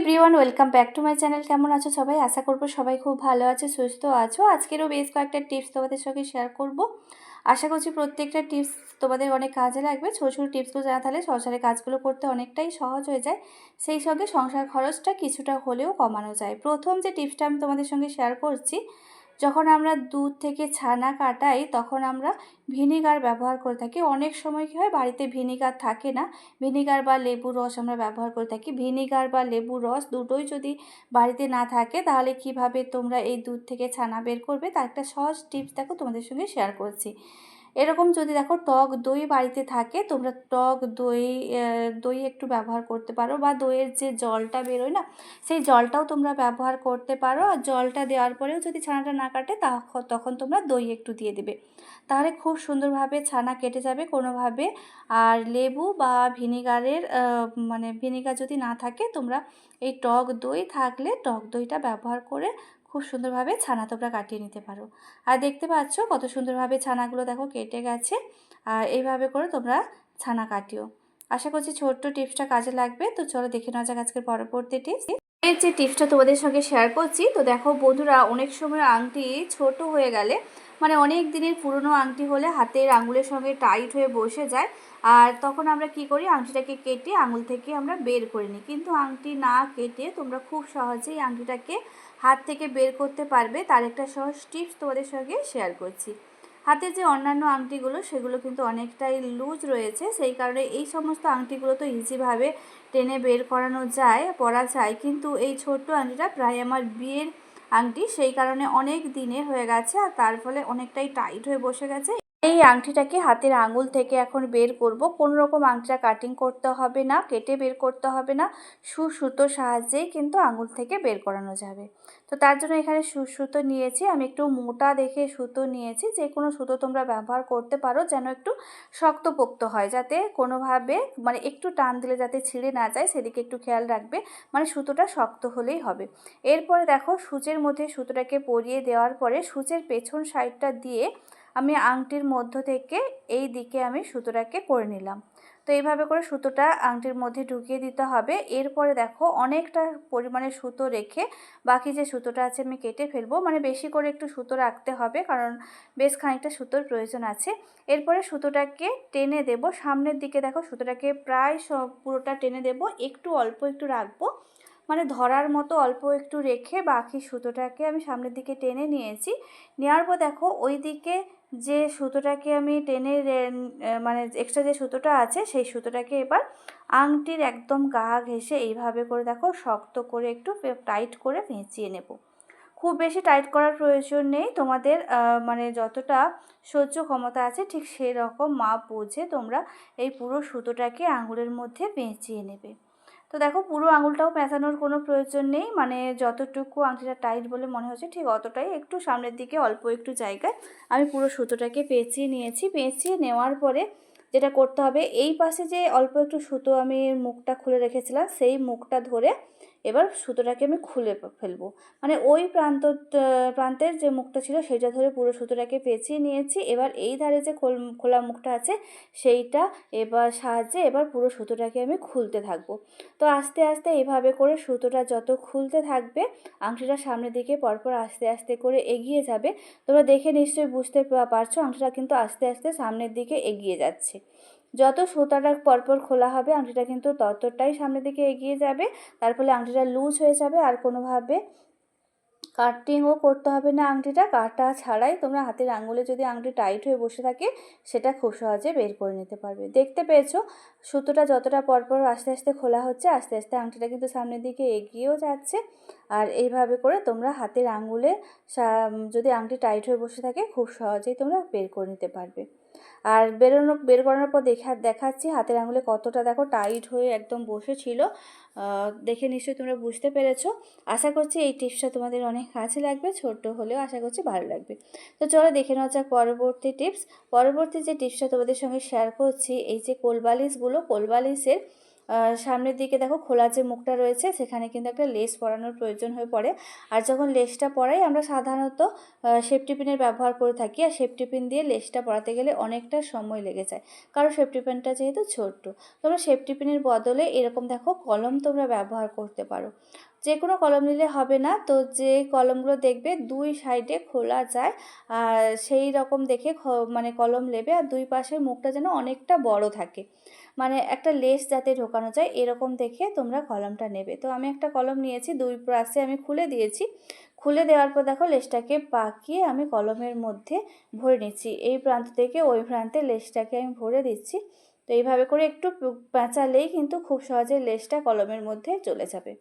Everyone welcome back to my channel কেমন আছো সবাই? আশা করব সবাই খুব ভালো আছে, সুস্থ আছো। আজকেরও বেশ কয়েকটা টিপস তোমাদের সঙ্গে শেয়ার করব। আশা করছি প্রত্যেকটা টিপস তোমাদের অনেক কাজে লাগবে। ছোটো ছোটো টিপসগুলো জানা থাকলে সংসারের কাজগুলো করতে অনেকটাই সহজ হয়ে যায়। সেই সঙ্গে সংসার খরচটা কিছুটা হলেও কমানো যায়। প্রথম যে টিপসটা আমি তোমাদের সঙ্গে শেয়ার করছি যখন আমরা দুধ থেকে ছানা কাটাই, তখন আমরা ভিনিগার ব্যবহার করে থাকি। অনেক সময় কী হয়, বাড়িতে ভিনিগার থাকে না। ভিনিগার বা লেবুর রস আমরা ব্যবহার করে থাকি। ভিনিগার বা লেবুর রস দুটোই যদি বাড়িতে না থাকে, তাহলে কীভাবে তোমরা এই দুধ থেকে ছানা বের করবে? তার একটা সহজ টিপস দেখো তোমাদের সঙ্গে শেয়ার করছি। এরকম যদি দেখো টক দই বাড়িতে থাকে, তোমরা টক দই দই একটু ব্যবহার করতে পারো বা দইয়ের যে জলটা বেরোয় না, সেই জলটাও তোমরা ব্যবহার করতে পারো। আর জলটা দেওয়ার পরেও যদি ছানাটা না কাটে তখন তোমরা দই একটু দিয়ে দেবে। তাহলে খুব সুন্দরভাবে ছানা কেটে যাবে কোনোভাবে। আর লেবু বা ভিনিগারের মানে ভিনিগার যদি না থাকে, তোমরা এই টক দই থাকলে টক দইটা ব্যবহার করে খুব সুন্দরভাবে ছানা তোমরা কাটিয়ে নিতে পারো। আর দেখতে পাচ্ছ কত সুন্দরভাবে ছানাগুলো দেখো কেটে গেছে। আর এইভাবে করে তোমরা ছানা কাটিও। আশা করছি ছোট্ট টিপসটা কাজে লাগবে। তো চলো দেখে নেওয়া যাক আজকের পরবর্তী টিপস। এর যে টিপসটা তোমাদের সঙ্গে শেয়ার করছি, তো দেখো বন্ধুরা অনেক সময় আংটি ছোট হয়ে গেলে মানে অনেক দিনের পুরনো আংটি হলে হাতের আঙুলের সঙ্গে টাইট হয়ে বসে যায়। আর তখন আমরা কি করি? আংটিটাকে কেটে আঙুল থেকে আমরা বের করে নিই। কিন্তু আংটি না কেটে তোমরা খুব সহজেই আংটিটাকে হাত থেকে বের করতে পারবে, তার একটা সহজ টিপস তোমাদের সঙ্গে শেয়ার করছি। হাতের যে অন্যান্য আংটিগুলো, সেগুলো কিন্তু অনেকটাই লুজ রয়েছে, সেই কারণে এই সমস্ত আংটিগুলো তো ইজিভাবে টেনে বের করানো যায়, পরা যায়, কিন্তু এই ছোট্ট আংটিটা প্রায় আমার বিয়ের আংটি, সেই কারণে অনেক দিনের হয়ে গেছে, আর তার ফলে অনেকটাই টাইট হয়ে বসে গেছে এই আংটিটাকে হাতের আঙুল থেকে এখন বের করব। কোনো রকম আংটিটা কাটিং করতে হবে না, কেটে বের করতে হবে না। সু সুতোর সাহায্যেই কিন্তু আঙুল থেকে বের করানো যাবে। তো তার জন্য এখানে সু সুতো নিয়েছি। আমি একটু মোটা দেখে সুতো নিয়েছি। যে কোনো সুতো তোমরা ব্যবহার করতে পারো, যেন একটু শক্তপোক্ত হয়, যাতে কোনোভাবে মানে একটু টান দিলে যাতে ছিঁড়ে না যায়, সেদিকে একটু খেয়াল রাখবে। মানে সুতোটা শক্ত হলেই হবে। এরপরে দেখো, সূচের মধ্যে সুতোটাকে পরিয়ে দেওয়ার পরে সূচের পেছন সাইডটা দিয়ে আমি আংটির মধ্য থেকে এই দিকে আমি সুতোটাকে করে নিলাম। তো এইভাবে করে সুতোটা আংটির মধ্যে ঢুকিয়ে দিতে হবে। এরপরে দেখো অনেকটা পরিমাণে সুতো রেখে বাকি যে সুতোটা আছে আমি কেটে ফেলব। মানে বেশি করে একটু সুতো রাখতে হবে কারণ বেশ খানিকটা সুতোর প্রয়োজন আছে। এরপরে সুতোটাকে টেনে দেব। সামনের দিকে দেখো সুতোটাকে প্রায় সব পুরোটা টেনে দেব। একটু অল্প একটু রাখব। মানে ধরার মতো অল্প একটু রেখে বাকি সুতোটাকে আমি সামনের দিকে টেনে নিয়েছি। নেওয়ার পর দেখো ওই দিকে যে সুতোটাকে আমি টেনে মানে এক্সট্রা যে সুতোটা আছে, সেই সুতোটাকে এবার আংটির একদম গা ঘেসে এইভাবে করে দেখো, শক্ত করে একটু টাইট করে পেঁচিয়ে নেব। খুব বেশি টাইট করার প্রয়োজন নেই। তোমাদের মানে যতটা সহ্য ক্ষমতা আছে, ঠিক সেই রকম মাপ বুঝে তোমরা এই পুরো সুতোটাকে আঙুলের মধ্যে পেঁচিয়ে নেবে। তো দেখো পুরো আঙুলটাও পেঁচানোর কোনো প্রয়োজন নেই। মানে যতটুকু আংটিটা টাইট বলে মনে হচ্ছে ঠিক অতটাই একটু সামনের দিকে অল্প একটু জায়গায় আমি পুরো সুতোটাকে পেঁচিয়ে নিয়েছি। পেঁচিয়ে নেওয়ার পরে যেটা করতে হবে, এই পাশে যে অল্প একটু সুতো আমি মুখটা খুলে রেখেছিলাম, সেই মুখটা ধরে এবার সুতোটাকে আমি খুলে ফেলব। মানে ওই প্রান্ত প্রান্তের যে মুখটা ছিল সেটা ধরে পুরো সুতোটাকে পেঁচিয়ে নিয়েছি। এবার এই ধারে যে খোলা মুখটা আছে সেইটা এবার সাহায্যে এবার পুরো সুতোটাকে আমি খুলতে থাকব। তো আস্তে আস্তে এভাবে করে সুতোটা যত খুলতে থাকবে, আংটিটা সামনের দিকে পরপর আস্তে আস্তে করে এগিয়ে যাবে। তোমরা দেখে নিশ্চয়ই বুঝতে পারছ, আংটিটা কিন্তু আস্তে আস্তে সামনের দিকে এগিয়ে যাচ্ছে। যত সুতাটা পরপর খোলা হবে, আংটিটা কিন্তু ততটাই সামনের দিকে এগিয়ে যাবে। তার ফলে আংটিটা লুজ হয়ে যাবে আর কোনোভাবে কাটিংও করতে হবে না আংটিটা। কাটা ছাড়াই তোমরা হাতের আঙুলে যদি আংটি টাইট হয়ে বসে থাকে, সেটা খুব সহজে বের করে নিতে পারবে। দেখতে পেয়েছ? সুতোটা যতটা পরপর আস্তে আস্তে খোলা হচ্ছে, আস্তে আস্তে আংটিটা কিন্তু সামনের দিকে এগিয়েও যাচ্ছে। আর এইভাবে করে তোমরা হাতের আঙুলে যদি আংটি টাইট হয়ে বসে থাকে, খুব সহজেই তোমরা বের করে নিতে পারবে। আর বেরোনো, বের করানোর পর দেখা, দেখাচ্ছি হাতের আঙুলে কতটা দেখো টাইট হয়ে একদম বসেছিল। দেখে নিশ্চয়ই তোমরা বুঝতে পেরেছ। আশা করছি এই টিপসটা তোমাদের অনেক কাছে লাগবে, ছোট্ট হলেও আশা করছি ভালো লাগবে। তো চলো দেখে নেওয়া যাক পরবর্তী টিপস পরবর্তী যে টিপসটা তোমাদের সঙ্গে শেয়ার করছি, এই যে কোলবালিশগুলো, কোলবালিশের সামনের দিকে দেখো খোলা যে মুখটা রয়েছে, সেখানে কিন্তু একটা লেস পরানোর প্রয়োজন হয়ে পড়ে। আর যখন লেসটা পরাই, আমরা সাধারণত সেফটিপিনের ব্যবহার করে থাকি। আর সেফটিপিন দিয়ে লেসটা পরাতে গেলে অনেকটা সময় লেগে যায়, কারণ সেফটিপিনটা যেহেতু ছোট্ট। তোমরা সেফটিপিনের বদলে এরকম দেখো কলম তোমরা ব্যবহার করতে পারো। যে কোনো কলম নিলে হবে না। তো যে কলমগুলো দেখবে দুই সাইডে খোলা যায় আর সেই রকম দেখে মানে কলম নেবে আর দুই পাশের মুখটা যেন অনেকটা বড় থাকে। মানে একটা লেস যাতে ঢোকানো যায় এরকম দেখে তোমরা কলমটা নেবে। তো আমি একটা কলম নিয়েছি, দুই পাশে আমি খুলে দিয়েছি। খুলে দেওয়ার পর দেখো লেসটাকে পাকিয়ে আমি কলমের মধ্যে ভরে নিচ্ছি। এই প্রান্ত থেকে ওই প্রান্তে লেসটাকে আমি ভরে দিচ্ছি। তো এইভাবে করে একটু পেঁচালেই কিন্তু খুব সহজে লেসটা কলমের মধ্যে চলে যাবে।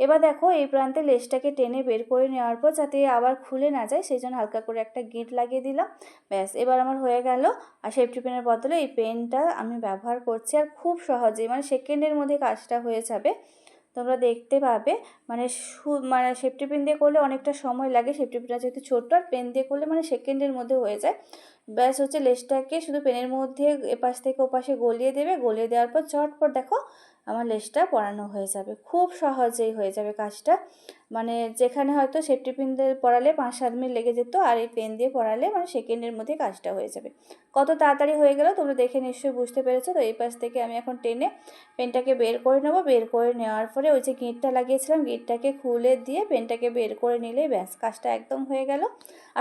এবার দেখো এই প্রান্তে লেসটাকে টেনে বের করে নেওয়ার পর যাতে আবার খুলে না যায় সেই জন্য হালকা করে একটা গিট লাগিয়ে দিলাম। ব্যাস, এবার আমার হয়ে গেল। আর সেফটি পেনের বদলে এই পেনটা আমি ব্যবহার করছি আর খুব সহজেই মানে সেকেন্ডের মধ্যে কাজটা হয়ে যাবে। তোমরা দেখতে পাবে মানে সু মানে সেফটি পেন দিয়ে করলে অনেকটা সময় লাগে। সেফটি পেনটা যেহেতু ছোট্ট, আর পেন দিয়ে করলে মানে সেকেন্ডের মধ্যে হয়ে যায়। ব্যাস হচ্ছে লেসটাকে শুধু পেনের মধ্যে এপাশ থেকে ওপাশে গলিয়ে দেবে। গলিয়ে দেওয়ার পর চটপট দেখো আমার লেসটা পরানো হয়ে যাবে। খুব সহজেই হয়ে যাবে কাজটা। মানে যেখানে হয়তো সেফটি পিন দিয়ে পরালে পাঁচ সাত মিনিট লেগে যেত আর এই পেন দিয়ে পরালে মানে সেকেন্ডের মধ্যে কাজটা হয়ে যাবে। কত তাড়াতাড়ি হয়ে গেল তোমরা দেখে নিশ্চয়ই বুঝতে পেরেছ। তো এই পাশ থেকে আমি এখন টেনে পেনটাকে বের করে নেব। বের করে নেওয়ার পরে ওই যে গিঁটটা লাগিয়েছিলাম গিঁটটাকে খুলে দিয়ে পেনটাকে বের করে নিলেই ব্যাস, কাজটা একদম হয়ে গেল।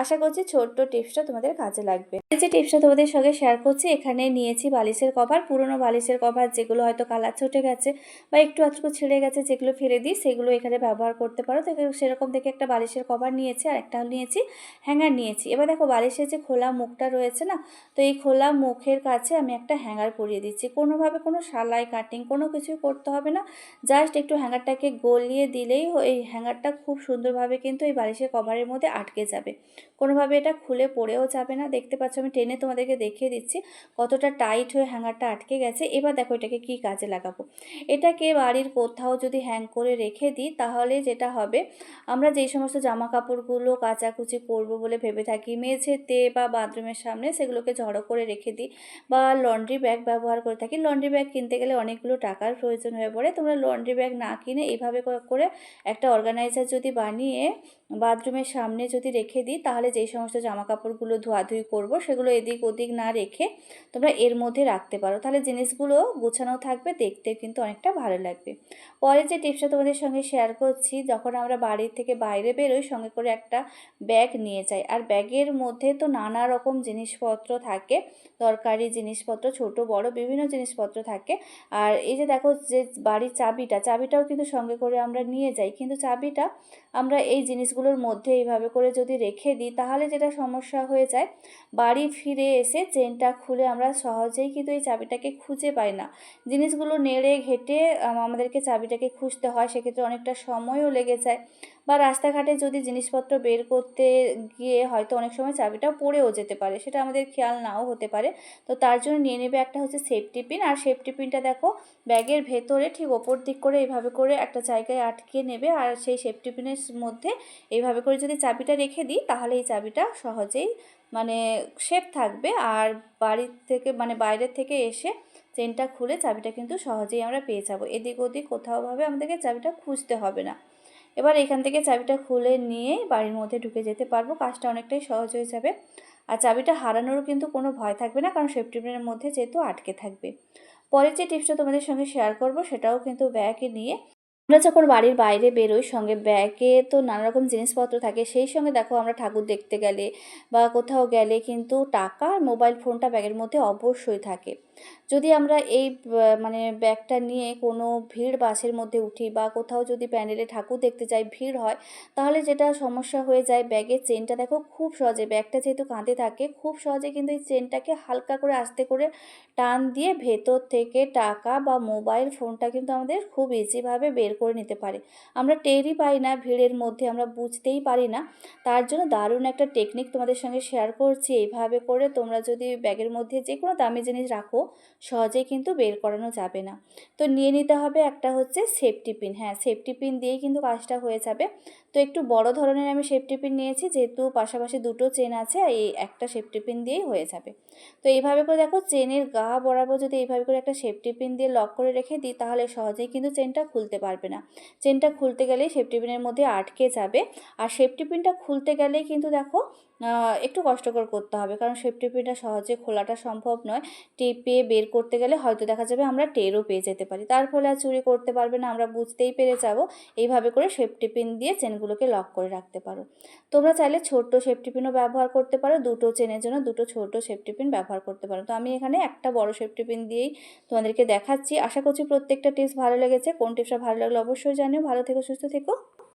আশা করছি ছোট্ট টিপসটা তোমাদের কাজে লাগবে। এই যে টিপসটা তোমাদের সঙ্গে শেয়ার করছি, এখানে নিয়েছি বালিশের কভার পুরনো বালিশের কভার যেগুলো হয়তো কালার ছুটে গেছে বা একটু আধটু ছিঁড়ে গেছে, যেগুলো ফেলে দিই, সেগুলো এখানে ব্যবহার করতে পারো। তো সেরকম দেখে একটা বালিশের কভার নিয়েছি আর একটা নিয়েছি, হ্যাঙ্গার নিয়েছি। এবার দেখো বালিশের যে খোলা মুখটা রয়েছে না, তো এই খোলা মুখের কাছে আমি একটা হ্যাঙ্গার পরিয়ে দিচ্ছি। কোনোভাবে কোনো সালাই, কাটিং কোনো কিছুই করতে হবে না, জাস্ট একটু হ্যাঙ্গারটাকে গলিয়ে দিলেই এই হ্যাঙ্গারটা খুব সুন্দরভাবে কিন্তু এই বালিশের কভারের মধ্যে আটকে যাবে। কোনোভাবে এটা খুলে পড়েও যাবে না। দেখতে পাচ্ছ আমি টেনে তোমাদেরকে দেখিয়ে দিচ্ছি কতটা টাইট হয়ে হ্যাঙ্গারটা আটকে গেছে। এবার দেখো এটাকে কি কাজে লাগাবো। এটাকে বাড়ির কোথাও যদি হ্যাং করে রেখে দিই, তাহলে যেটা হবে আমরা যেই সমস্ত জামা কাপড়গুলো কাচাকুচি করব বলে ভেবে থাকি, মেঝেতে বা বাথরুমের সামনে সেগুলোকে ঝড়ো করে রেখে দিই বা লন্ড্রি ব্যাগ ব্যবহার করে থাকি। লন্ড্রি ব্যাগ কিনতে গেলে অনেকগুলো টাকার প্রয়োজন হয়ে পড়ে। তোমরা লন্ড্রি ব্যাগ না কিনে এইভাবে করে একটা অর্গানাইজার যদি বানিয়ে বাথরুমের সামনে যদি রেখে দিই, তাহলে যেই সমস্ত জামা কাপড়গুলো ধোয়াধুয়ি করব সেগুলো এদিক ওদিক না রেখে তোমরা এর মধ্যে রাখতে পারো। তাহলে জিনিসগুলো গোছানো থাকবে, দেখতে কিন্তু অনেকটা ভালো লাগবে। পরে যে টিপসটা তোমাদের সঙ্গে শেয়ার করছি, যখন আমরা বাড়ি থেকে বাইরে বেরোই সঙ্গে করে একটা ব্যাগ নিয়ে যাই। আর ব্যাগের মধ্যে তো নানা রকম জিনিসপত্র থাকে দরকারি জিনিসপত্র, ছোট, বড় বিভিন্ন জিনিসপত্র থাকে। আর এই যে দেখো যে বাড়ির চাবিটা, চাবিটাও কিন্তু সঙ্গে করে আমরা নিয়ে যাই। কিন্তু চাবিটা আমরা এই জিনিসগুলোর মধ্যে এইভাবে করে যদি রেখে দিই, তাহলে যেটা সমস্যা হয়ে যায়, বাড়ি ফিরে এসে চেনটা খুলে আমরা সহজেই কিন্তু এই চাবিটাকে খুঁজে পাই না। জিনিসগুলো নেড়ে ঘেটে আমাদেরকে চাবিটাকে খুঁজতে হয়, সেক্ষেত্রে অনেকটা সময়ও লেগে যায়। বা রাস্তাঘাটে যদি জিনিসপত্র বের করতে গিয়ে হয়তো অনেক সময় চাবিটা পড়েও যেতে পারে, সেটা আমাদের খেয়াল নাও হতে পারে। তো তার জন্য নিয়ে নেবে একটা হচ্ছে সেফটি পিন আর সেফটি পিনটা দেখো ব্যাগের ভেতরে ঠিক ওপর দিক করে এইভাবে করে একটা জায়গায় আটকে নেবে, আর সেই সেফটি পিনের মধ্যে এইভাবে করে যদি চাবিটা রেখে দিই, তাহলে এই চাবিটা সহজেই মানে সেফ থাকবে। আর বাড়ির থেকে মানে বাইরের থেকে এসে চেনটা খুলে চাবিটা কিন্তু সহজেই আমরা পেয়ে যাব। এদিক ওদিক কোথাওভাবে আমাদেরকে চাবিটা খুঁজতে হবে না। এবার এখান থেকে চাবিটা খুলে নিয়ে বাড়ির মধ্যে ঢুকে যেতে পারব। কাজটা অনেকটাই সহজ হয়ে যাবে। আর চাবিটা হারানোরও কিন্তু কোনো ভয় থাকবে না, কারণ সেফটি পিনের মধ্যে যেহেতু আটকে থাকবে। পরের যে টিপসটা তোমাদের সঙ্গে শেয়ার করব, সেটাও কিন্তু ব্যাগে নিয়ে আমরা যখন বাড়ির বাইরে বেরোই, সঙ্গে ব্যাগে তো নানা রকম জিনিসপত্র থাকে, সেই সঙ্গে দেখো আমরা ঠাকুর দেখতে গেলে বা কোথাও গেলে কিন্তু টাকা আর মোবাইল ফোনটা ব্যাগের মধ্যে অবশ্যই থাকে। যদি আমরা এই মানে ব্যাগটা নিয়ে কোনো ভিড় বাসের মধ্যে উঠি বা কোথাও যদি প্যান্ডেলে ঠাকুর দেখতে যাই, ভিড় হয়, তাহলে যেটা সমস্যা হয়ে যায় ব্যাগের চেনটা দেখো খুব সহজে, ব্যাগটা যেহেতু কাঁধে থাকে, খুব সহজে কিন্তু এই চেনটাকে হালকা করে আস্তে করে টান দিয়ে ভেতর থেকে টাকা বা মোবাইল ফোনটা কিন্তু আমাদের খুব ইজিভাবে বের করে নিতে পারে। আমরা টেরই পাই না, ভিড়ের মধ্যে আমরা বুঝতেই পারি না। তার জন্য দারুণ একটা টেকনিক তোমাদের সঙ্গে শেয়ার করছি। এইভাবে করে তোমরা যদি ব্যাগের মধ্যে যে কোনো দামি জিনিস রাখো সহজেই কিন্তু বের করানো যাবে না। তো নিয়ে নিতে হবে একটা হচ্ছে সেফটি পিন হ্যাঁ সেফটি পিন দিয়েই কিন্তু কাজটা হয়ে যাবে। তো একটু বড় ধরনের আমি সেফটি পিন নিয়েছি, যেহেতু পাশাপাশি দুটো চেন আছে এই একটা সেফটি পিন দিয়েই হয়ে যাবে। তো এইভাবে করে দেখো চেনের গা বরাবর যদি এইভাবে করে একটা সেফটি পিন দিয়ে লক করে রেখে দিই, তাহলে সহজেই কিন্তু চেনটা খুলতে পারবে না। চেনটা খুলতে গেলেই সেফটি পিনের মধ্যে আটকে যাবে, আর সেফটি পিনটা খুলতে গেলেই কিন্তু দেখো একটু কষ্টকর করতে হবে, কারণ সেফটি পিনটা সহজে খোলাটা সম্ভব নয়। টেপে বের করতে গেলে হয়তো দেখা যাবে আমরা টেরও পেয়ে যেতে পারি। তার ফলে আর চুরি করতে পারবে না, আমরা বুঝতেই পেরে যাব। এইভাবে করে সেফটি পিন দিয়ে চেনগুলোকে লক করে রাখতে পারো। তোমরা চাইলে ছোট্ট সেফটিপিনও ব্যবহার করতে পারো, দুটো চেনের জন্য দুটো ছোট সেফটিপিন ব্যবহার করতে পারো। তো আমি এখানে একটা বড় সেফটিপিন দিয়েই তোমাদেরকে দেখাচ্ছি। আশা করছি প্রত্যেকটা টিপস ভালো লেগেছে। কোন টিপসটা ভালো লাগল অবশ্যই জানিও। ভালো থেকো, সুস্থ থেকো।